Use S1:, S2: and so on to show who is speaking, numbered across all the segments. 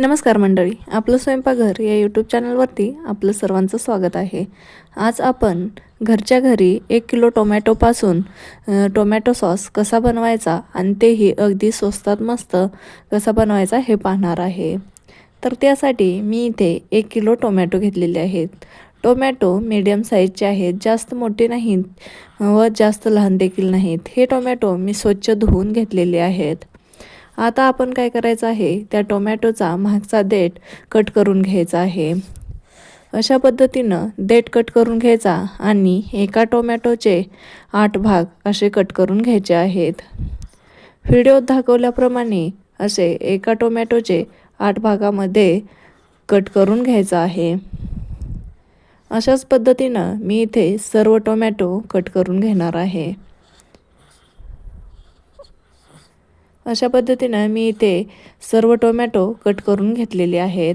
S1: नमस्कार मंडळी आपलं स्वयंपाकघर या यूट्यूब चॅनलवरती आपलं सर्वांचं स्वागत आहे. आज आपण घरच्या घरी एक किलो टोमॅटोपासून टोमॅटो सॉस कसा बनवायचा आणि तेही अगदी स्वस्तात मस्त कसा बनवायचा हे पाहणार आहे. तर त्यासाठी मी इथे एक किलो टोमॅटो घेतलेले आहेत. टोमॅटो मीडियम साईजचे आहेत जास्त मोठे नाहीत व जास्त लहान देखील नाहीत. हे टोमॅटो मी स्वच्छ धुवून घेतलेले आहेत. आता आपण काय करायचं आहे? त्या टोमॅटोचा मागचा देठ कट करून घ्यायचा आहे. अशा पद्धतीनं देठ कट करून घ्यायचा आणि एका टोमॅटोचे आठ भाग असे कट करून घ्यायचे आहेत. व्हिडिओत दाखवल्याप्रमाणे असे एका टोमॅटोचे आठ भागामध्ये कट करून घ्यायचं आहे. अशाच पद्धतीनं मी इथे सर्व टोमॅटो कट करून घेणार आहे. अशा पद्धतीनं मी इथे सर्व टोमॅटो कट करून घेतलेले आहेत.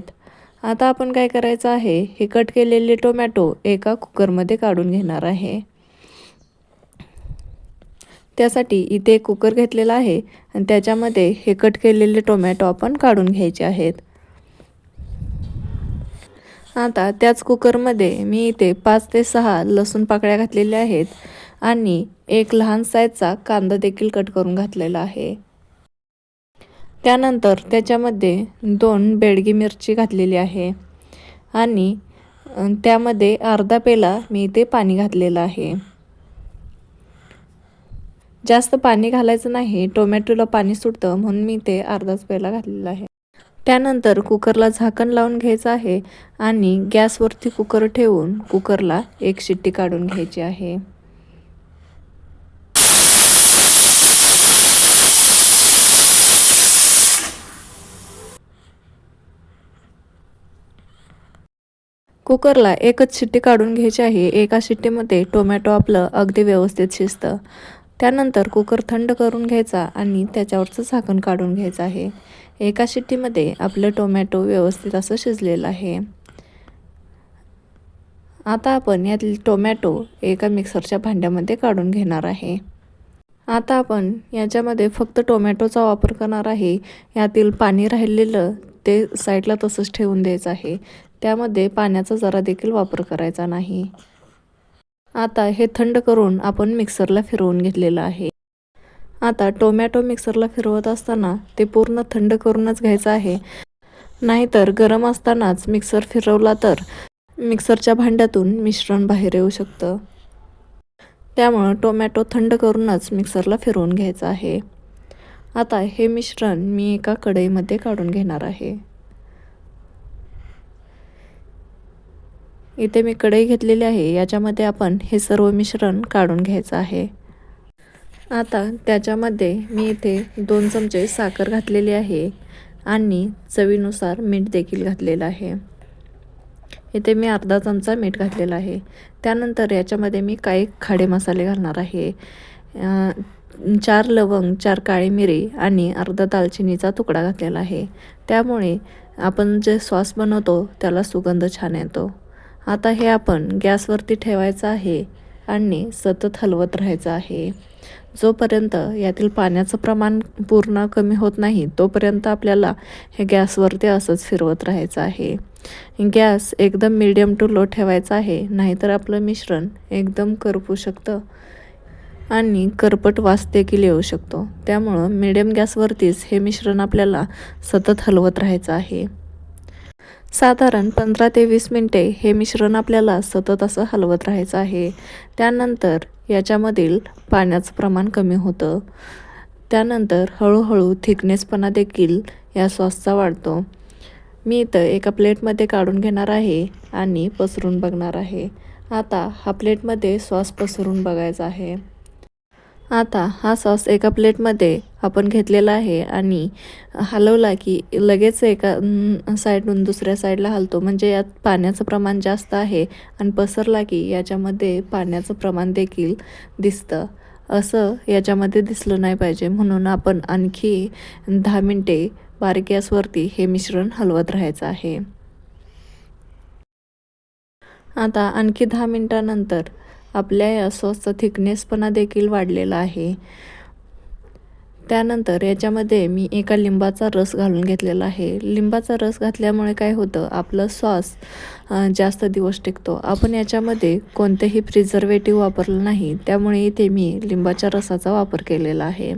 S1: आता आपण काय करायचं आहे? हे कट केलेले टोमॅटो एका कुकरमध्ये काढून घेणार आहे. त्यासाठी इथे एक कुकर घेतलेला आहे आणि त्याच्यामध्ये हे कट केलेले टोमॅटो आपण काढून घ्यायचे आहेत. आता त्याच कुकरमध्ये मी इथे पाच ते सहा लसूण पाकळ्या घातलेल्या आहेत आणि एक लहान साईजचा कांदा देखील कट करून घातलेला आहे. त्यानंतर त्याच्यामध्ये दोन बेडगी मिरची घातलेली आहे आणि त्यामध्ये अर्धा पेला मी इथे पाणी घातलेलं आहे. जास्त पाणी घालायचं नाही टोमॅटोला पाणी सुटतं म्हणून मी ते अर्धाच पेला घातलेला आहे. त्यानंतर कुकरला झाकण लावून घ्यायचं आहे आणि गॅसवरती कुकर ठेवून कुकरला एक शिट्टी काढून घ्यायची आहे. कुकरला एकच शिट्टी काढून घ्यायची आहे. एका शिट्टीमध्ये टोमॅटो आपलं अगदी व्यवस्थित शिजतं. त्यानंतर कुकर थंड करून घ्यायचा आणि त्याच्यावरचं झाकण काढून घ्यायचं आहे. एका शिट्टीमध्ये आपलं टोमॅटो व्यवस्थित असं शिजलेलं आहे. आता आपण यातील टोमॅटो एका मिक्सरच्या भांड्यामध्ये काढून घेणार आहे. आता आपण याच्यामध्ये फक्त टोमॅटोचा वापर करणार आहे. यातील पाणी राहिलेलं ते साईडला तसंच ठेवून द्यायचं आहे. त्यामध्ये पाण्याचा जरा देखील वापर करायचा नाही. आता हे थंड करून आपण मिक्सरला फिरवून घेतलेलं आहे. आता टोमॅटो मिक्सरला फिरवत असताना ते पूर्ण थंड करूनच घ्यायचं आहे. नाहीतर गरम असतानाच मिक्सर फिरवला तर मिक्सरच्या भांड्यातून मिश्रण बाहेर येऊ शकतं. त्यामुळं टोमॅटो थंड करूनच मिक्सरला फिरवून घ्यायचं आहे. आता हे मिश्रण मी एका कढईमध्ये काढून घेणार आहे. इथे मी कढई घेतलेली आहे याच्यामध्ये आपण हे सर्व मिश्रण काढून घ्यायचं आहे. आता त्याच्यामध्ये मी इथे दोन चमचे साखर घातलेली आहे आणि चवीनुसार मीठ देखील घातलेलं आहे. इथे मी अर्धा चमचा मीठ घातलेला आहे. त्यानंतर याच्यामध्ये मी काही खाडे मसाले घालणार आहे. चार लवंग चार काळी मिरी आणि अर्धा दालचिनीचा तुकडा घातलेला आहे. त्यामुळे आपण जे सॉस बनवतो त्याला सुगंध छान येतो. आता हे आपण गॅसवरती ठेवायचं आहे आणि सतत हलवत राहायचं आहे. जोपर्यंत यातील पाण्याचं प्रमाण पूर्ण कमी होत नाही तोपर्यंत आपल्याला हे गॅसवरती असंच फिरवत राहायचं आहे. गॅस एकदम मीडियम टू लो ठेवायचा आहे नाहीतर आपलं मिश्रण एकदम करपू शकतं. आणि करपट वास देखील येऊ शकतो. त्यामुळं मिडियम गॅसवरतीच हे मिश्रण आपल्याला सतत हलवत राहायचं आहे. साधारण पंधरा ते वीस मिनटे हे मिश्रण आपल्याला सतत असं हलवत राहायचं आहे. त्यानंतर याच्यामधील पाण्याचं प्रमाण कमी होतं. त्यानंतर हळूहळू थिकनेसपणा देखील या सॉसचा वाढतो. मी इथं एका प्लेटमध्ये काढून घेणार आहे आणि पसरून बघणार आहे. आता हा प्लेटमध्ये सॉस पसरून बघायचा आहे. आता हा सॉस एका प्लेटमध्ये आपण घेतलेला आहे आणि हलवला की लगेच एका अं, साईडून दुसऱ्या साईडला हलतो. म्हणजे यात पाण्याचं प्रमाण जास्त आहे आणि पसरला की याच्यामध्ये पाण्याचं प्रमाण देखील दिसतं. असं याच्यामध्ये दिसलं नाही पाहिजे. म्हणून आपण आणखी दहा मिनटे बारीक गॅसवरती हे मिश्रण हलवत राहायचं आहे. आता आणखी दहा मिनटानंतर आपल्या या सॉसचा थिकनेसपणा देखील वाढलेला आहे. त्यानंतर याच्यामध्ये मी एका लिंबाचा रस घालून घेतलेला आहे. लिंबाचा रस घातल्यामुळे काय होतं? आपलं सॉस जास्त दिवस टिकतो. आपण याच्यामध्ये कोणतेही प्रिझर्वेटिव्ह वापरलं नाही. त्यामुळे इथे मी लिंबाच्या रसाचा वापर केलेला आहे.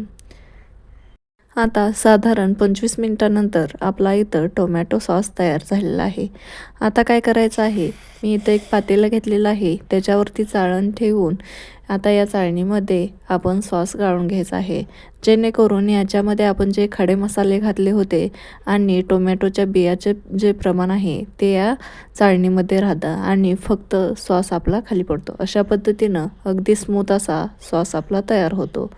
S1: आता साधारण पंचवीस मिनटानंतर आपला इथं टोमॅटो सॉस तयार झालेला आहे. आता काय करायचं आहे? मी इथं एक पातेलं घेतलेलं आहे. त्याच्यावरती चाळण ठेवून आता या चाळणीमध्ये आपण सॉस गाळून घ्यायचा आहे. जेणेकरून याच्यामध्ये आपण जे खडे मसाले घातले होते आणि टोमॅटोच्या बियाचे जे प्रमाण आहे ते या चाळणीमध्ये राहतं आणि फक्त सॉस आपला खाली पडतो. अशा पद्धतीनं अगदी स्मूथ असा सॉस आपला तयार होतो.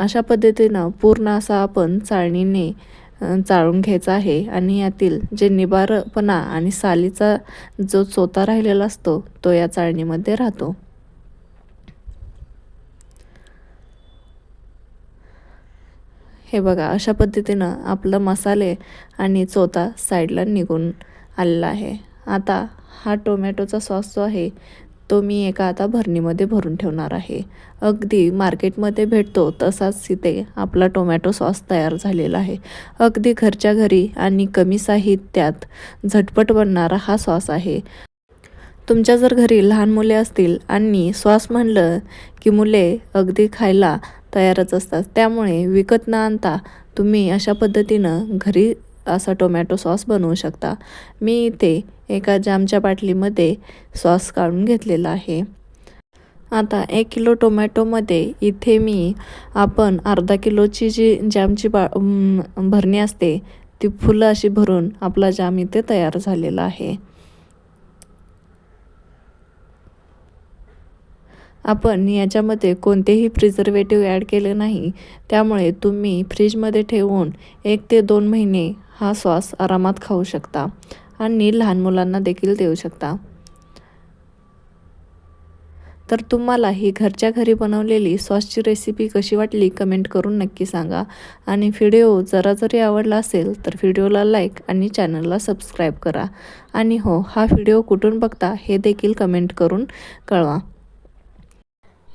S1: अशा पद्धतीनं पूर्ण असा आपण चाळणीने चाळून घ्यायचा आहे. आणि यातील जे निबारपणा आणि सालीचा जो चोता राहिलेला असतो तो या चाळणीमध्ये राहतो. हे बघा अशा पद्धतीनं आपलं मसाले आणि चोता साईडला निघून आलेला आहे. आता हा टोमॅटोचा सॉस जो आहे तो मी एका आता भरणीमध्ये भरून ठेवणार आहे. अगदी मार्केटमध्ये भेटतो तसाच इथे आपला टोमॅटो सॉस तयार झालेला आहे. अगदी घरच्या घरी आणि कमी साहित्यात झटपट बनणारा हा सॉस आहे. तुमच्या जर घरी लहान मुले असतील आणि सॉस म्हणलं की मुले अगदी खायला तयारच असतात त्यामुळे विकत न आणता तुम्ही अशा पद्धतीनं घरी असा टोमॅटो सॉस बनवू शकता. मी इथे एका जामच्या बाटलीमध्ये सॉस काढून घेतलेला आहे. आता एक किलो टोमॅटोमध्ये इथे मी आपण अर्धा किलोची जी जॅमची बा भरणी असते ती फुलं अशी भरून आपला जाम इथे तयार झालेला आहे. आपण याच्यामध्ये कोणतेही प्रिझर्वेटिव्ह ॲड केले नाही त्यामुळे तुम्ही फ्रीजमध्ये ठेवून एक ते दोन महिने हा सॉस आरामात खाऊ शकता आणि लहान मुलांना देखील देऊ शकता. तर तुम्हाला ही घरच्या घरी बनवलेली सॉसची रेसिपी कशी वाटली कमेंट करून नक्की सांगा. आणि व्हिडिओ जरा जरी आवडला असेल तर व्हिडिओला लाईक आणि चॅनलला सबस्क्राईब करा. आणि हो हा व्हिडिओ कुठून बघता हे देखील कमेंट करून कळवा.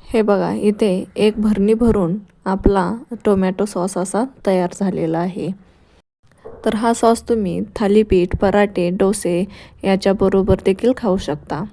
S1: हे बघा इथे एक भरणी भरून आपला टोमॅटो सॉस असा तयार झालेला आहे. तर हा सॉस तुम्ही थालीपीठ पराठे डोसे याच्याबरोबर देखील खाऊ शकता.